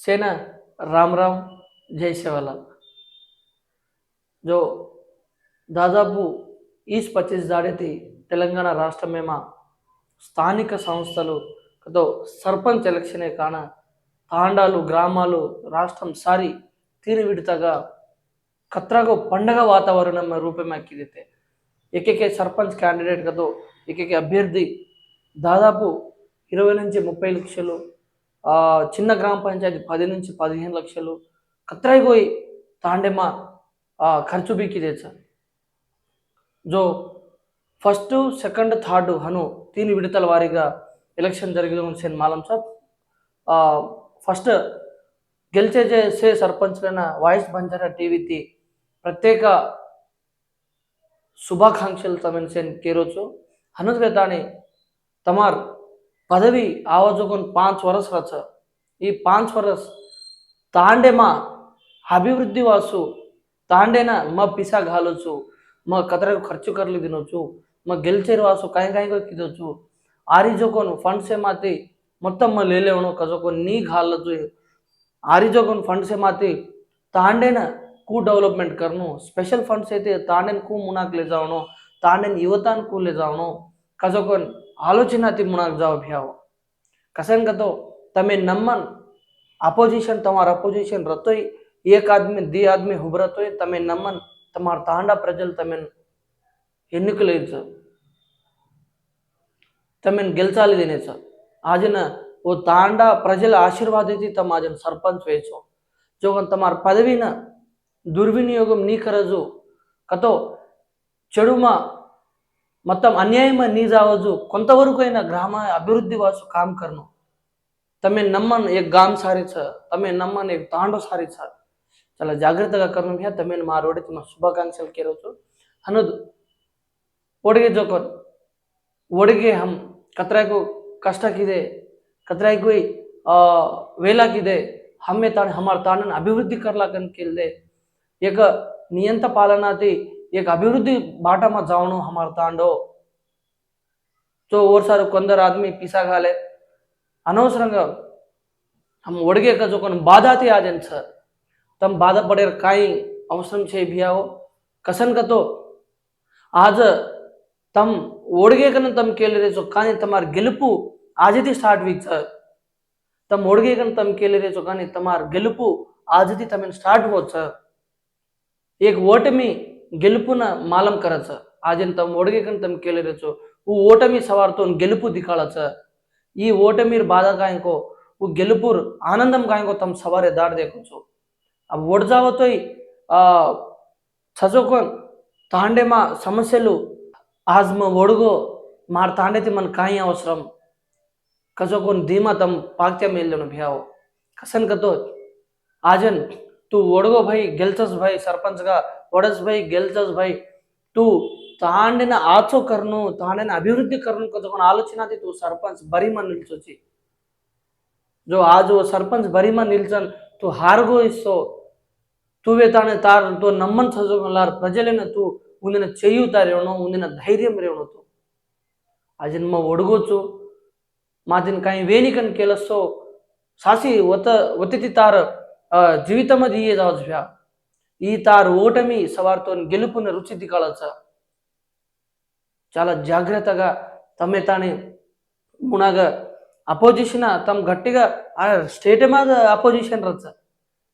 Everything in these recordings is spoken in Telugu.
सेना రామ్ రామ్ జై సేవలాల్ जो దాదాపు ఈస్ పచ్చీస్ దాడితే తెలంగాణ రాష్ట్రమేమా స్థానిక సంస్థలుతో సర్పంచ్ ఎలక్షనే కాన తాండాలు గ్రామాలు రాష్ట్రం సారి తీరు తీరువిడతగా కత్రాగో పండగ వాతావరణం రూపమాకిదితే ఏకేకే సర్పంచ్ క్యాండిడేట్ కదో ఏకేకే అభ్యర్థి దాదాపు ఇరవై నుంచి ముప్పై లక్షలు చిన్న గ్రామ పంచాయతీ పది నుంచి పదిహేను లక్షలు కత్రాయిపోయి తాండేమా ఖర్చు బీకి తెచ్చాలి జో ఫస్ట్ సెకండ్ థర్డ్ హను తిని విడతల వారీగా ఎలక్షన్ జరిగిన సేన్ మాలం సార్ ఫస్ట్ గెలిచే చేసే సర్పంచ్ సర్పంచ్లైన వాయిస్ బంజారా టీవీకి ప్రత్యేక శుభాకాంక్షలు తమ సేన్ కేరోచు హనుత్ తమార్ पदवी आवाजोगून पाच वरस रच ಈ ಪಾಂಚ್ ವರಸ್ ತಾಂಡೆಮ ಅಭಿವೃದ್ಧಿ ವಾಸು ತಾಂಡೆನ ಮ ಪಿಸಾ ಘಾಲೋಚು ಮ ಕತರ ಖರ್ಚು ಕರ್ಲಿ ದಿನೋಚು ಮ ಗೆಲ್ಚೇರ್ ವಾಸು ಕಾಯಿ ಕಾಯಿ ಕಿದೋಚು ಆರಿಜೋಕೊನ್ ಫಂಡ್ಸೆ ಮಾತಿ ಮೊತ್ತಮ್ಮ ಲೇಲೆವನು ಕಜೋಕೊನ್ ನೀ ಘಾಲೋಚು ಆರಿಜೋಕೊನ್ ಫಂಡ್ಸೆ ಮಾತಿ ತಾಂಡೆನ ಕೂ ಡೆವಲಪ್ಮೆಂಟ್ ಕರ್ನು ಸ್ಪೆಷಲ್ ಫಂಡ್ಸ್ ಐತೆ ತಾಂಡೆನ್ ಕೂ ಮುನಾಕ್ ಲೇಜಾವನು ತಾಂಡೆನ್ ಯುವತಾನ್ ಕೂ ಲೇಜಾವನು ಕಜೋಕೊನ್ ఆలోచనాతి మునగ్జాభ్యావం કસંગતો તમે નમન અપોઝિશન તમારા અપોઝિશન રતોય, એક આદમી દી આદમી હુબ્રતોય તમે નમન, તમારા తాండా ప్రజలు તમે ఎన్నుకలేదు તમે గెలిచాలి సార్ આજના ఓ తాండా ప్రజల ఆశీర్వాదથી તમે આજન સરપંચ વેચો જો તમારા પદવીના દુર્વિનિયોગમ નહીં કરજો કતો, ચડુમાં మొత్తం ಅನ್ಯಾಯ ನೀಜಾವಜು కొంతవరకైనా గ్రామ అభివృద్ధి వాసు కామ్ కర్ను તમે નમન એક ગામ સારી છે તમે નમન એક તાંડો સારી છે ચાલો జాగ్రత్తగా కర్ణం హ్యా તમે మా રોડેથી మా శుభాకాంక్షలు કેરો છો అనదు ಒಡಗೆ ಜೋಕರ್ ಒಡಗೆ ಹಮ್ ಕತ್ರಾಯ್ಕೋ ಕಷ್ಟಕ್ಕಿದೆ ಕತ್ರಾಯ್ಕೋಯ್ ವೇಲಾಕಿದೆ ಹಮ್ಮೆ ತಾಣ ಹಮಾರ್ ತಾಣನ ಅಭಿವೃದ್ಧಿ ಕರ್ಲಾಕನ್ ಕೇಳಿದೆ ಏಕ ನಿಯಂತ ಪಾಲನಾತಿ एक अभिवृद्धि बाटामा जानु हाम्रो तान्डो సో ఓసారి కొందరు ఆద్మీ పిసాగాలే అనవసరంగా హమ్ ఒడిగే కజోకొని బాధాతి ఆజన్ సార్ తమ బాధపడే కాయి అవసరం చే భియావో కసన్ కతో ఆజ తమ్ ఓడిగేకను తమ్ కేలిరేచో కానీ తమార్ గెలుపు ఆజది స్టార్ట్ వీక్ సార్ తమ్ ఓడిగేకను తమ్ కేలిరేచో కానీ తమార్ గెలుపు ఆజది తమన్ స్టార్ట్ హోత్ సార్ ఏక్ ఓటమి ಗೆಲುಪುನ ಮಾಲಂ ಕರಚ ಆಜೆನ್ ತಮ್ಮ ಒಡಗೆಗನ್ ತಮ್ಮ ಕೇಳಿರಚು ಉ ಓಟಮಿ ಸವಾರ್ತೋನ್ ಗೆಲುಪು ದಿಕ್ಕಾಳಚ ಈ ಓಟಮಿರ್ ಬಾಧಾ ಗಾಯಂಕೋ ಉ ಗೆಲುಪುರ್ ಆನಂದಂ ಗಾಯಂಕೋ ತಮ್ಮ ಸವಾರೆ ದಾಡ್ದೇಕೋಚು ಅವ್ ಒಡ್ಜಾವತೋಯ್ ఆ చదువుకో తాండే మా సమస్యలు ఆజ్మ ఒడుగో మా తాండేతి మన కాయ అవసరం కజోకొని ధీమా తమ్ పాక్త్యం వెళ్ళను భయావో కసన్ కతో ఆజన్ తూ ఒడుగో భయ్ గెల్చస్ భయ్ సర్పంచ్గా વડસભાઈ ગેલચસભાઈ તું ತಾಂಡಿನ ಆಚೋ ಕರ್ನು ತಾಂಡಿನ ಅಭಿವೃದ್ಧಿ ಕರ್ನು ಕದ್ಕೊಂಡು ಆಲೋಚನಾથી તું સરપંચ બરીમાં નિલચો છે જો આ જો સરપંચ બરીમાં નિલચન તું હારગો ઇસો તુવે તાને તાર તો નમન થજોગલાર પ્રજલેને તું ఉందిన చేయుతా రేవణు ఉందిన ధైర్యం రేవణుతో ఆ జన్మ ఒడగొచ్చు మాదిన కాయి వేణికన్ కేలస్తో సాసి ఒత ఒతితి తార జీవితమది ఏ దాజ్వ్యా ఈ తారు ఓటమి సవార్తో గెలుపున రుచి రుచిదిగాలచ్చ చాలా జాగ్రత్తగా తమ్మే తానే మునగ అపోజిషన్ తమ గట్టిగా స్టేట్ మీద అపోజిషన్ రచ్చ.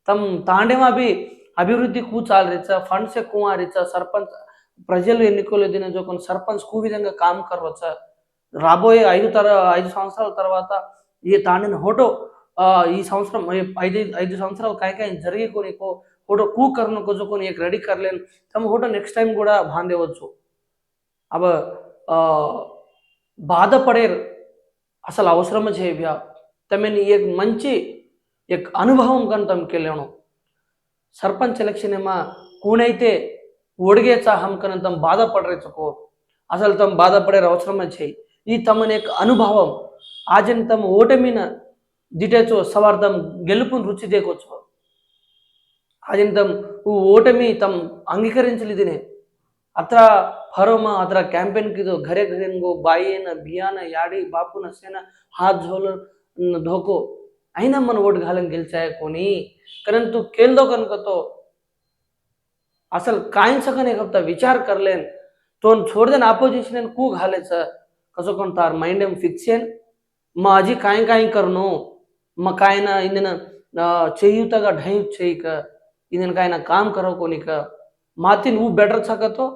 తమ తాండేమా బి అభివృద్ధి కూచాలి రిచ్చ ఫండ్స్ ఎక్కువ రిచ్చ సర్పంచ్ ప్రజలు ఎన్నికలు దిన జోకొని సర్పంచ్కు విధంగా కామ్ కరవచ్చ రాబోయే ఐదు తర ఐదు సంవత్సరాల తర్వాత ఈ తాండిన హోటో ఈ సంవత్సరం ఐదు ఐదు సంవత్సరాలు కాయకాయ జరిగి కొనికో फोटो कू करने को जो एक रेडी कर लेन। तो नेक्स्ट टाइम కూడా బాందేవచ్చు अब బాధపడే అసలు అవసరమే చేయవ్యా తమని ఒక మంచి ఒక అనుభవం కంతం కెళ్ళను సర్పంచ్ ఎలక్షన్ ఏమా కూనైతే ఓడిగే చాహం కనంతం బాధపడరే చకో అసలు తమ బాధపడే అవసరమే చేయి ఈ తమని ఒక అనుభవం ఆజన్ తమ ఓటమిన దిటేచో సవార్థం గెలుపును రుచి దేకొచ్చు ಆದ್ಯಂತಂ ಓಟಮಿ ತಮ್ ಅಂಗೀಕರಿಂಚಲಿದ್ದೇನೆ ಅತ್ರ ಫರೋಮ ಅದರ ಕ್ಯಾಂಪೇನ್ಗಿದು ಘರೆ ಘರೆಂಗೋ ಬಾಯಿಯೇನ ಬಿಯಾನ ಯಾಡಿ ಬಾಪುನ ಸೇನ हात झोल धोको आईना मन वोट घालून गेलचाय कोणी कारण तू केलदो कन तो असल काय सकन एक हप्ता विचार करलेन तो छोड देन अपोजिशन कू घालेच कसो कोण तार माइंड एम फिक्सेन माझी काय काय करनो म काय ना इनन चेयुता का ढई चेई का इन्हनि खां हिन काम करो कोन्हे कयो मां थी हू बेटर छा करे थो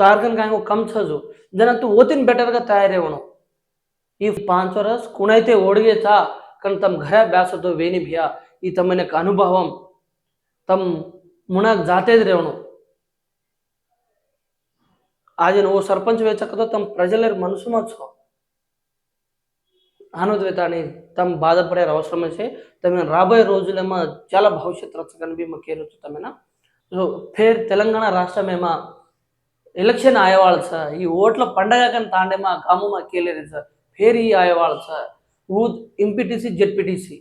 तारकनि खां को कमु छो जो जन तूं उहो थी बेटर खां तयारी हुणो ఈ పాంచ్ వరస్ కుణైతే ఓడిగేచా కానీ తమ ఘర బ్యాసతో వేని భియా. ఈ తమనకు అనుభవం. తమ మునాక్ జాతేది రేవను. ఆజన ఓ సర్పంచ్ వేచకతో తమ ప్రజల మనసు మార్చుకో. ఆనోద్వేతాన్ని తమ బాధపడే అవసరం అయితే తమ రాబోయే రోజులేమో చాలా భవిష్యత్ రచకని మేము కేరొచ్చు తమేనా సో ఫేర్ తెలంగాణ రాష్ట్రమేమా ఎలక్షన్ ఆయవాళ్ళు సార్. ఈ ఓట్ల పండగ కానీ తాండేమా కాము మా కేలేదు సార్. ఫేర్ ఈ ఆయవాళ్ళు సార్. ఊద్ ఎంపీటీసీ జెడ్పీటీసీ.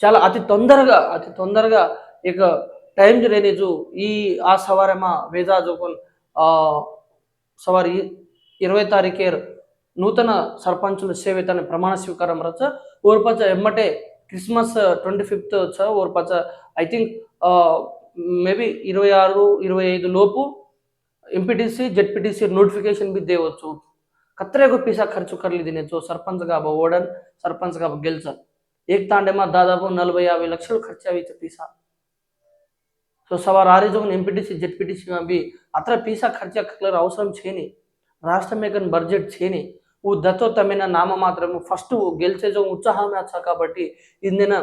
చాలా అతి తొందరగా అతి తొందరగా ఇక టైం జరేనేజు ఈ ఆ సవారేమా వేదా జోకొన్ సవారి ఇరవై తారీఖే నూతన సర్పంచుల సేవేతన ప్రమాణ స్వీకారం రచ్చ ఓర్పచ ఎమ్మటే క్రిస్మస్ ట్వంటీ ఫిఫ్త్ వచ్చా ఓర్పచ ఐ థింక్ మేబీ ఇరవై ఆరు ఇరవై ఐదు లోపు ఎంపీటీసీ జెడ్పీటీసీ నోటిఫికేషన్ బి దేవచ్చు. కత్రేకు పీసా ఖర్చు కర్లి తినేచ్చు సర్పంచ్ కాబో ఓడన్ సర్పంచ్ కాబ గెలిచారు ఏక్ తాండేమా దాదాపు నలభై యాభై లక్షలు ఖర్చు అవి పీసా. సో సవార్ ఆరిజోన్ ఎంపీటీసీ జెడ్పీటీసీ అవి అత్ర పీసా ఖర్చు అవసరం చేయని రాష్ట్రం బడ్జెట్ చేయని ಉದ್ದತೋತ್ತಮಿನ ನಾಮಮಾತ್ರ ఫస్ట్ ಗೆಲ್ಚೇಜೋ ಉತ್ಸಾಹ ಮ್ಯಾಚ್ కాబట్టి ಇಂದಿನ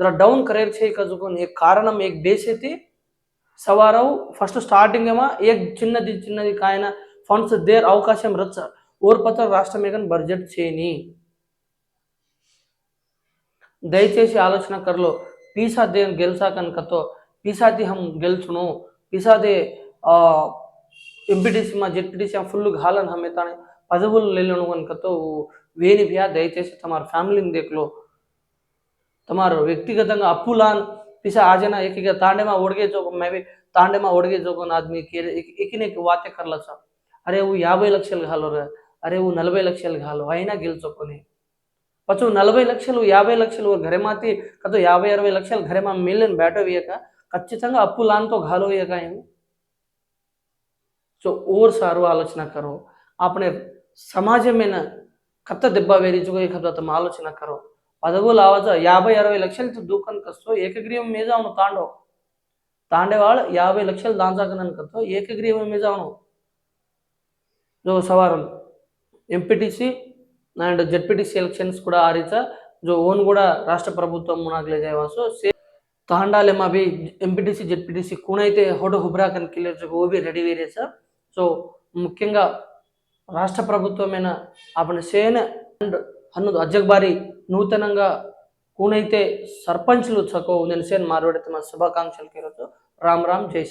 డౌన్ ಡೌನ್ ಕರಿಯರ್ ಚೇ ಕಜುಕೊನ್ కారణం ಕಾರಣಂ ಏಕ್ ಬೇಸೇತಿ సవారావు ఫస్ట్ స్టార్టింగ్ ఏమో? ఏ చిన్నది చిన్నది కాయన ఫండ్స్ దేర్ అవకాశం రచ్చ. ఓర్పత రాష్ట్రమేకన్ బడ్జెట్ చేయని దయచేసి ఆలోచన కర్లో పీసా దే గెలిచా కనుకతో పీసాది హం గెలుచును. పీసాదే ఎంపీటీసీ మా జెడ్పీటీసీ ఫుల్ హాలన్ హమేతానే. పదవులు లేను కనుక వేనివ్యా దయచేసి తమారు ఫ్యామిలీని దేకులో తమారు వ్యక్తిగతంగా అప్పులాన్ పిస ఆజన ఏకగా తాండేమా ఒడిగే జోకం మేబీ తాండేమా ఒడిగే జోకం ఆద్మీకి ఎకినేకి వాత్య కర్లస అరే ఓ యాభై లక్షలు కాలరు అరే ఓ నలభై లక్షలు కాలు అయినా గెలుచుకొని పచ్చు నలభై లక్షలు యాభై లక్షలు ఘరేమాతి కదో యాభై అరవై లక్షలు ఘరేమా మిలియన్ బ్యాటో వేయక ఖచ్చితంగా అప్పు లాన్తో ఘాలో వేయక సో ఓర్ సారు ఆలోచన కరో आपने సమాజమైన కత్త దెబ్బ ದೆಬ್ಬ ವೇರಿಜುಗೋ ಏಕ ఆలోచన ಆಲೋಚನ ಕರೋ ఆవాజ యాభై అరవై లక్షలతో దూకన్ కస్తో ఏకగ్రీవం మీద అవును తాండో తాండేవాళ్ళు యాభై లక్షలు దాంచాకనని కత్తో ఏకగ్రీవం మీద అవును జో సవారం ఎంపీటీసీ అండ్ జెడ్పీటీసీ ఎలక్షన్స్ కూడా ఆరిత జో ఓన్ కూడా రాష్ట్ర ప్రభుత్వం మునాకలే చేయవాసు తాండాలే మావి ఎంపీటీసీ జెడ్పీటీసీ కూనైతే హోటో హుబ్రాకన్ కిల్లర్ ఓబీ రెడీ వేరేసా. సో ముఖ్యంగా రాష్ట్ర ప్రభుత్వమైన అప్పుడు సేన అండ్ హన్ను అజగ్బారి నూతనంగా కూనైతే సర్పంచ్లు చకో నేను సేన్ మారువడితే మన శుభాకాంక్షలకి ఈరోజు రామ్ రామ్ జై